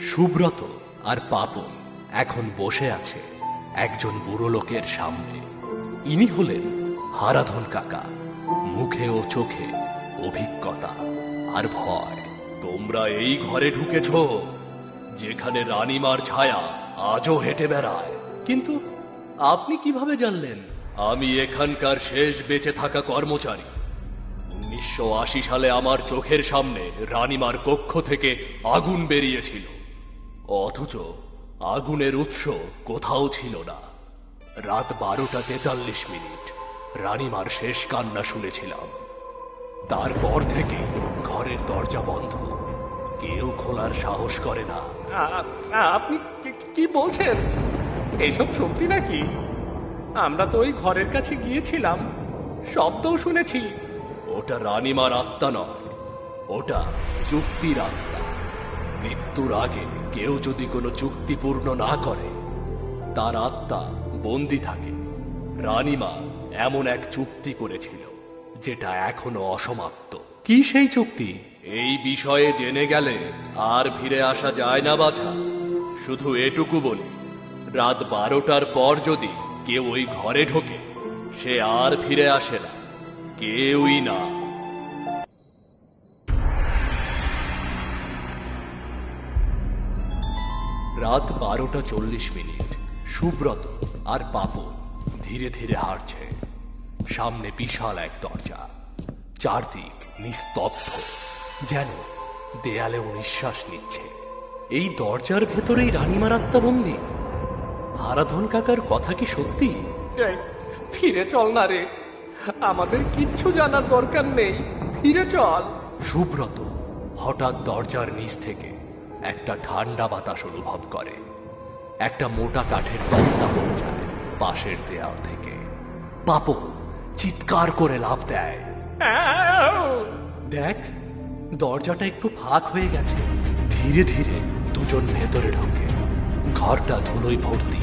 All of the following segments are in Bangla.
সুব্রত আর পাপন এখন বসে আছে একজন বুড়ো লোকের সামনে। ইনি হলেন হারাধন কাকা, মুখে ও চোখে অভিজ্ঞতা আর ভয়। তোমরা এই ঘরে ঢুকেছ, যেখানে রানীমার ছায়া আজও হেঁটে বেড়ায়। কিন্তু আপনি কীভাবে জানলেন? আমি এখানকার শেষ বেঁচে থাকা কর্মচারী। উনিশশো আশি সালে আমার চোখের সামনে রানীমার কক্ষ থেকে আগুন বেরিয়েছিল। অথচ আগুনের উৎস কোথাও ছিল না। রাত বারোটা তেতাল্লিশ মিনিট রানীমার শেষ কান্না শুনেছিলাম। তারপর থেকে ঘরের দরজা বন্ধ। কেউ খোলার সাহস করে না। আপনি কি- কি বলছেন? এইসব সত্যি নাকি? আমরা তো ওই ঘরের কাছে গিয়েছিলাম। শব্দও শুনেছি। ওটা রানীমার আত্মা নয় ওটা চুক্তির আত্মা। মৃত্যুর আগে কেউ যদি কোনো চুক্তি পূর্ণ না করে তার আত্মা বন্দি থাকে। রানীমা এমন এক চুক্তি করেছিল যেটা এখনও অসমাপ্ত। কি সেই চুক্তি? এই বিষয়ে জেনে গেলে আর ফিরে আসা যায় না বাছা। শুধু এটুকু বলি রাত বারোটার পর যদি কেউ ওই ঘরে ঢোকে সে আর ফিরে আসে না। কেউই না। রাত বারোটা চল্লিশ মিনিট। সুব্রত আর পাপন ধীরে ধীরে হাঁটছে। সামনে বিশাল এক দরজা। চারদিক নিস্তব্ধ। যেন দেয়ালে ও নিঃশ্বাস নিচ্ছে। এই দরজার ভেতরেই রানীমার আত্মাবন্দি। হারাধন কাকার কথা কি সত্যি? ফিরে চল না রে। আমাদের কিচ্ছু জানার দরকার নেই। ফিরে চল। সুব্রত হঠাৎ দরজার নিচ থেকে একটা ঠান্ডা বাতাস অনুভব করে। একটা মোটা কাঠের তক্তা পড়ে যায় পাশের দেয়াল থেকে। পাপন চিৎকার করে লাভ দেয়। দেখ দরজাটা একটু ফাঁক হয়ে গেছে। ধীরে ধীরে দুজন ভেতরে ঢোকে। ঘরটা ধুলোয় ভর্তি।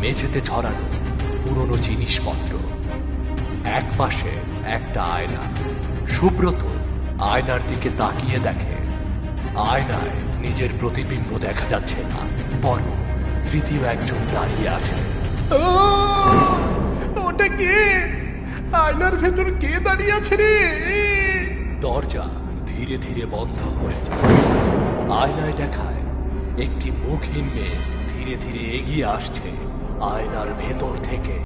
মেঝেতে ছড়ানো পুরনো জিনিসপত্র। এক পাশে একটা আয়না। সুব্রত আয়নার দিকে তাকিয়ে দেখে। আয়নায় নিজের প্রতিবিম্ব দেখা যাচ্ছে না তৃতীয় একজন দাঁড়িয়ে আছে। ওটা কে? আয়নার ভেতর কে দাঁড়িয়ে আছে রে? দরজা ধীরে ধীরে বন্ধ হয়ে যায়। আয়নায় দেখায় একটি মুখহীন মেয়ে ধীরে ধীরে এগিয়ে আসছে আয়নার ভেতর থেকে।